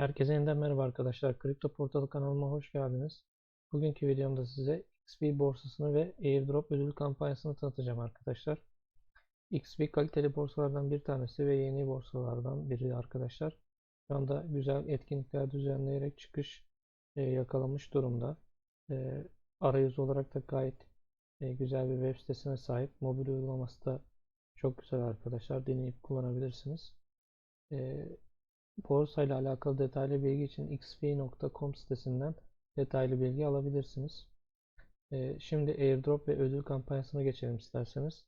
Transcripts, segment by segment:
Herkese yeniden merhaba arkadaşlar. Kripto Portalı kanalıma hoş geldiniz. Bugünkü videomda size XP borsasını ve Airdrop ödül kampanyasını tanıtacağım arkadaşlar. XP kaliteli borsalardan bir tanesi ve yeni borsalardan biri arkadaşlar. Şu anda güzel etkinlikler düzenleyerek çıkış e, yakalamış durumda. E, arayüz olarak da gayet e, güzel bir web sitesine sahip. Mobil uygulaması da çok güzel arkadaşlar. Deneyip kullanabilirsiniz. Borsa ile alakalı detaylı bilgi için xp.com sitesinden detaylı bilgi alabilirsiniz. Ee, şimdi airdrop ve ödül kampanyasına geçelim isterseniz.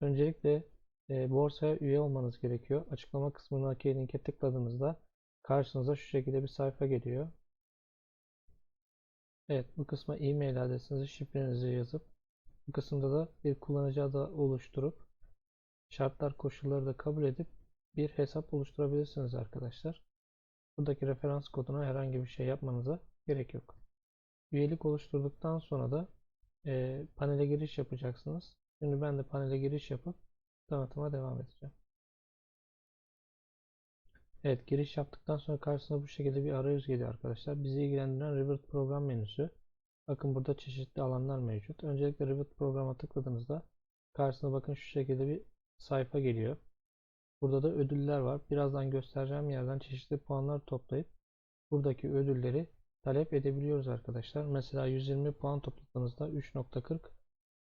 Öncelikle e, borsaya üye olmanız gerekiyor. Açıklama kısmındaki linke tıkladığınızda karşınıza şu şekilde bir sayfa geliyor. Evet bu kısma e-mail adresinizi, şifrenizi yazıp bu kısımda da bir kullanıcı adı oluşturup şartlar koşulları da kabul edip bir hesap oluşturabilirsiniz arkadaşlar. Buradaki referans koduna herhangi bir şey yapmanıza gerek yok. Üyelik oluşturduktan sonra da e, panele giriş yapacaksınız. Şimdi ben de panele giriş yapıp tanıtıma devam edeceğim. Evet giriş yaptıktan sonra karşısına bu şekilde bir arayüz geliyor arkadaşlar. Bizi ilgilendiren Revit program menüsü. Bakın burada çeşitli alanlar mevcut. Öncelikle Revit programa tıkladığınızda karşısına bakın şu şekilde bir sayfa geliyor. Burada da ödüller var. Birazdan göstereceğim yerden çeşitli puanlar toplayıp buradaki ödülleri talep edebiliyoruz arkadaşlar. Mesela 120 puan topladığınızda 3.40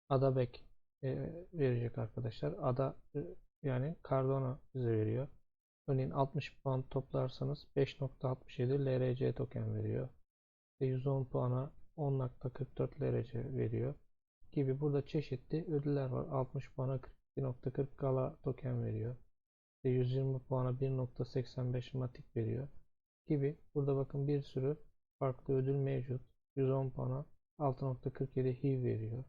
Adabek e, verecek arkadaşlar. Ada e, yani Cardano bize veriyor. Örneğin 60 puan toplarsanız 5.67 LRC token veriyor. Ve 110 puana 10.44 LRC veriyor. Gibi burada çeşitli ödüller var. 60 puana 42.40 Gala token veriyor. 120 puana 1.85 matik veriyor gibi. Burada bakın bir sürü farklı ödül mevcut. 110 puana 6.47 HIV veriyor.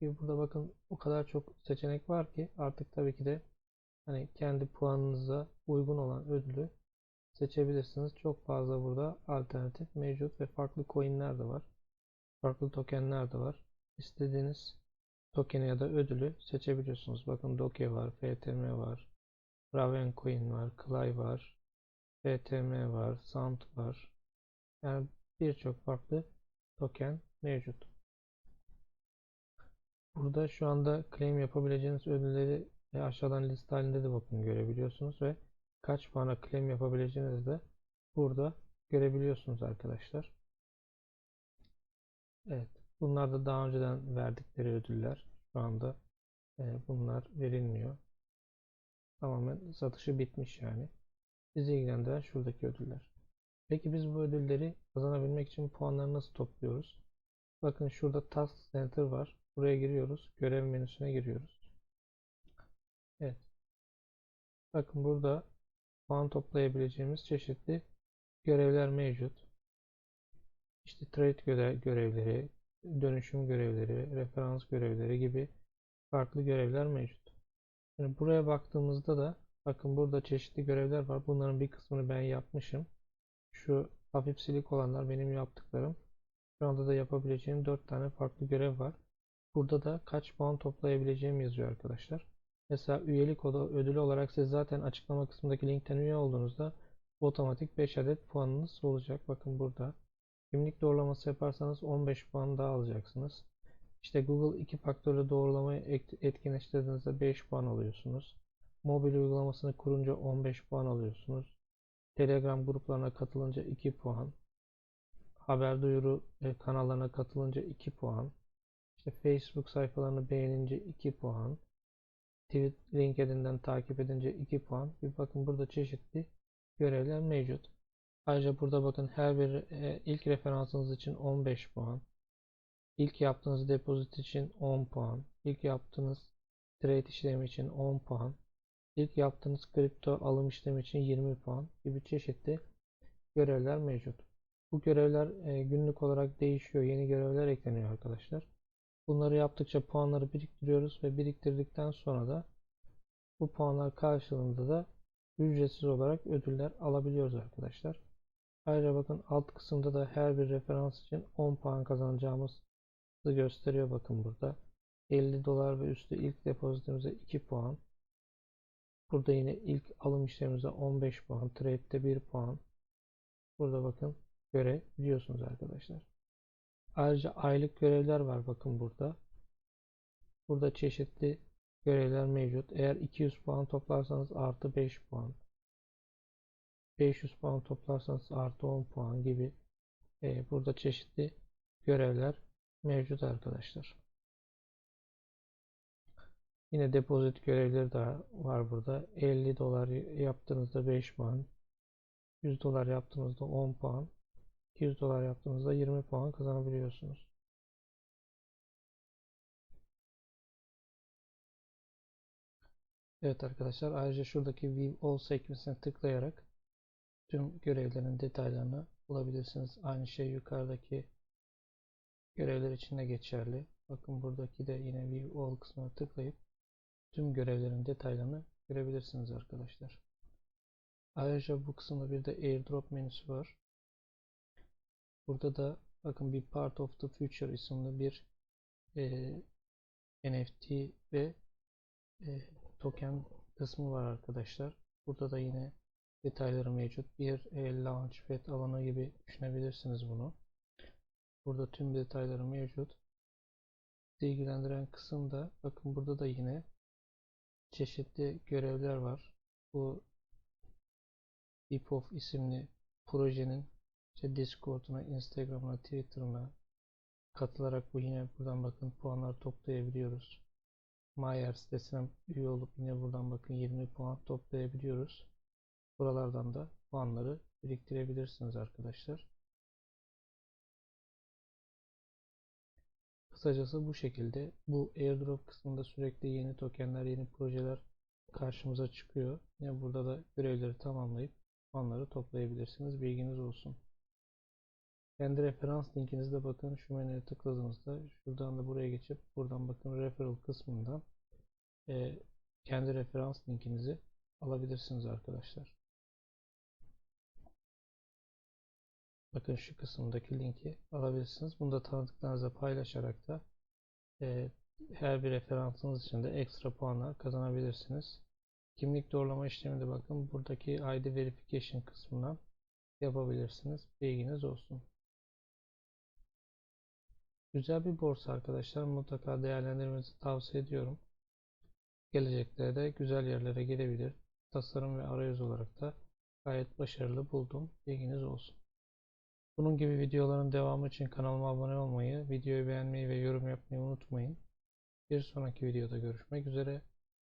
Gibi burada bakın o kadar çok seçenek var ki artık tabii ki de hani kendi puanınıza uygun olan ödülü seçebilirsiniz. Çok fazla burada alternatif mevcut ve farklı coinler de var. Farklı tokenler de var. İstediğiniz tokeni ya da ödülü seçebiliyorsunuz. Bakın Doge var, FTM var, Ravencoin var, Clay var, BTM var, Sound var. Yani birçok farklı token mevcut. Burada şu anda claim yapabileceğiniz ödülleri aşağıdan liste halinde de bakın görebiliyorsunuz ve kaç puana claim yapabileceğinizi de burada görebiliyorsunuz arkadaşlar. Evet. Bunlar da daha önceden verdikleri ödüller. Şu anda e, bunlar verilmiyor. Tamamen satışı bitmiş yani. Bizi ilgilendiren şuradaki ödüller. Peki biz bu ödülleri kazanabilmek için puanları nasıl topluyoruz? Bakın şurada Task Center var. Buraya giriyoruz. Görev menüsüne giriyoruz. Evet. Bakın burada puan toplayabileceğimiz çeşitli görevler mevcut. İşte trade görevleri, dönüşüm görevleri, referans görevleri gibi farklı görevler mevcut. Yani buraya baktığımızda da bakın burada çeşitli görevler var. Bunların bir kısmını ben yapmışım. Şu hafif silik olanlar benim yaptıklarım. Şu anda da yapabileceğim 4 tane farklı görev var. Burada da kaç puan toplayabileceğim yazıyor arkadaşlar. Mesela üyelik ödülü olarak siz zaten açıklama kısmındaki linkten üye olduğunuzda otomatik 5 adet puanınız olacak. Bakın burada. Kimlik doğrulaması yaparsanız 15 puan daha alacaksınız. İşte Google iki faktörlü doğrulamayı etkinleştirdiğinizde 5 puan alıyorsunuz. Mobil uygulamasını kurunca 15 puan alıyorsunuz. Telegram gruplarına katılınca 2 puan. Haber duyuru e, kanallarına katılınca 2 puan. İşte Facebook sayfalarını beğenince 2 puan. Tweet LinkedIn'den takip edince 2 puan. Bir bakın burada çeşitli görevler mevcut. Ayrıca burada bakın her bir e, ilk referansınız için 15 puan. İlk yaptığınız depozit için 10 puan. İlk yaptığınız trade işlemi için 10 puan. İlk yaptığınız kripto alım işlemi için 20 puan gibi çeşitli görevler mevcut. Bu görevler e, günlük olarak değişiyor. Yeni görevler ekleniyor arkadaşlar. Bunları yaptıkça puanları biriktiriyoruz ve biriktirdikten sonra da bu puanlar karşılığında da ücretsiz olarak ödüller alabiliyoruz arkadaşlar. Ayrıca bakın alt kısımda da her bir referans için 10 puan kazanacağımız gösteriyor bakın burada. 50 dolar ve üstü ilk depozitimize 2 puan. Burada yine ilk alım işlemimize 15 puan. Trade'de 1 puan. burada bakın görev biliyorsunuz arkadaşlar. Ayrıca aylık görevler var bakın burada. Burada çeşitli görevler mevcut. Eğer 200 puan toplarsanız artı 5 puan. 500 puan toplarsanız artı 10 puan gibi e, burada çeşitli görevler mevcut arkadaşlar. Yine depozit görevleri de var burada. 50 dolar yaptığınızda 5 puan. 100 dolar yaptığınızda 10 puan. 200 dolar yaptığınızda 20 puan kazanabiliyorsunuz. Evet arkadaşlar ayrıca şuradaki View All sekmesine tıklayarak tüm görevlerin detaylarını bulabilirsiniz. Aynı şey yukarıdaki görevler için de geçerli. Bakın buradaki de yine View All kısmına tıklayıp tüm görevlerin detaylarını görebilirsiniz arkadaşlar. Ayrıca bu kısımda bir de airdrop menüsü var. Burada da bakın bir Part of the Future isimli bir e, NFT ve e, token kısmı var arkadaşlar. Burada da yine detayları mevcut. Bir e, Launchpad alanı gibi düşünebilirsiniz bunu. Burada tüm detayları mevcut. Sizi ilgilendiren kısımda bakın burada da yine çeşitli görevler var. Bu Hipof isimli projenin işte Discord'una, Instagram'ına, Twitter'ına katılarak bu yine buradan bakın puanlar toplayabiliyoruz. Mayer sitesine üye olup yine buradan bakın 20 puan toplayabiliyoruz. Buralardan da puanları biriktirebilirsiniz arkadaşlar. Kısacası bu şekilde bu airdrop kısmında sürekli yeni tokenler, yeni projeler karşımıza çıkıyor. Yine burada da görevleri tamamlayıp puanları toplayabilirsiniz. Bilginiz olsun. Kendi referans linkinizi de bakın şu menüye tıkladığınızda şuradan da buraya geçip buradan bakın referral kısmından e, kendi referans linkinizi alabilirsiniz arkadaşlar. Bakın şu kısımdaki linki alabilirsiniz. Bunu da tanıdıklarınızla paylaşarak da e, her bir referansınız için de ekstra puanlar kazanabilirsiniz. Kimlik doğrulama işleminde bakın buradaki ID verification kısmından yapabilirsiniz. Bilginiz olsun. Güzel bir borsa arkadaşlar. Mutlaka değerlendirmenizi tavsiye ediyorum. Gelecekte de güzel yerlere gelebilir. Tasarım ve arayüz olarak da gayet başarılı buldum. Bilginiz olsun. Bunun gibi videoların devamı için kanalıma abone olmayı, videoyu beğenmeyi ve yorum yapmayı unutmayın. Bir sonraki videoda görüşmek üzere.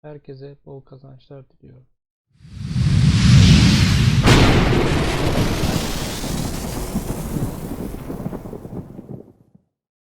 Herkese bol kazançlar diliyorum.